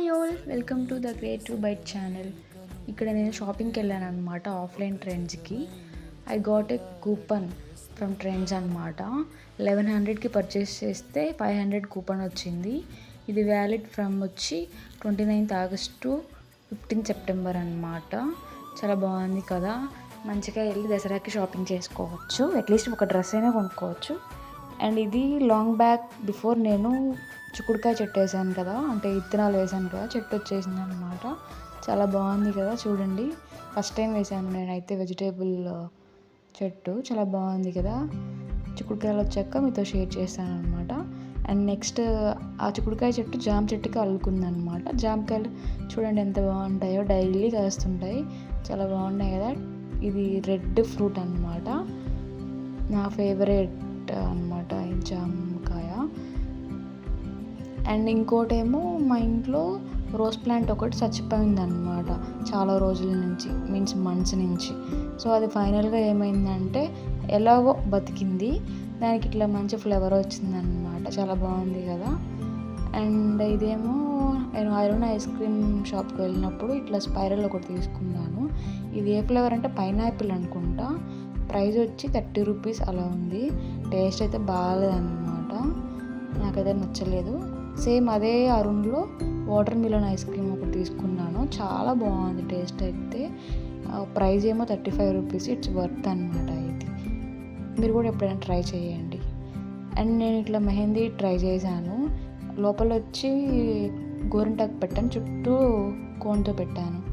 Hi all welcome to the great to bite channel ఇక్కడ నేను షాపింగ్కి వెళ్ళాను అనమాట offline ట్రెండ్స్కి I got a coupon from Trends అనమాట లెవెన్ హండ్రెడ్కి పర్చేస్ చేస్తే ఫైవ్ హండ్రెడ్ కూపన్ వచ్చింది. ఇది వ్యాలిడ్ ఫ్రమ్ వచ్చి twenty ninth August to fifteen September అనమాట చాలా బాగుంది కదా. మంచిగా వెళ్ళి దసరాకి షాపింగ్ చేసుకోవచ్చు. అట్లీస్ట్ ఒక డ్రెస్ అయినా కొనుక్కోవచ్చు. అండ్ ఇది లాంగ్ బ్యాక్ బిఫోర్ నేను చిక్కుడుకాయ చెట్టు వేసాను కదా అంటే విత్తనాలు వేసాను కదా చెట్టు వచ్చేసింది అనమాట చాలా బాగుంది కదా చూడండి. ఫస్ట్ టైం వేసాను నేనైతే వెజిటేబుల్ uh, చెట్టు. చాలా బాగుంది కదా. చిక్కుడుకాయలు వచ్చాక మీతో షేర్ చేస్తాను అనమాట అండ్ నెక్స్ట్ ఆ చిక్కుడుకాయ చెట్టు జామ చెట్టుకి అల్లుకుందనమాట జామకాయలు చూడండి ఎంత బాగుంటాయో. డైలీ కాస్తుంటాయి. చాలా బాగున్నాయి కదా. ఇది రెడ్ ఫ్రూట్ అనమాట నా ఫేవరెట్ అనమాట ఈ జామకాయ. అండ్ ఇంకోటేమో మా ఇంట్లో రోజ్ ప్లాంట్ ఒకటి చచ్చిపోయిందనమాట చాలా రోజుల నుంచి మీన్స్ మంత్స్ నుంచి. సో అది ఫైనల్గా ఏమైందంటే ఎలాగో బతికింది. దానికి ఇట్లా మంచి ఫ్లేవర్ వచ్చిందనమాట చాలా బాగుంది కదా. అండ్ ఇదేమో నేను ఐరన్ ఐస్ క్రీమ్ షాప్కి వెళ్ళినప్పుడు ఇట్లా స్పైరల్ ఒకటి తీసుకున్నాను. ఇది ఏ ఫ్లేవర్ అంటే పైనాపిల్ అనుకుంటా. ప్రైస్ వచ్చి థర్టీ రూపీస్ అలా ఉంది. టేస్ట్ అయితే బాగాలేదన్నమాట. నాకైతే నచ్చలేదు. సేమ్ అదే అరుణ్లో వాటర్ మిలన్ ఐస్ క్రీమ్ ఒకటి తీసుకున్నాను. చాలా బాగుంది టేస్ట్ అయితే. ప్రైస్ ఏమో thirty five rupees. It's worth అనమాట ఇది. మీరు కూడా ఎప్పుడైనా ట్రై చేయండి. అండ్ నేను ఇట్లా మెహందీ ట్రై చేశాను. లోపల వచ్చి గోరింటాకు పెట్టాను. చుట్టూ కోన్తో పెట్టాను.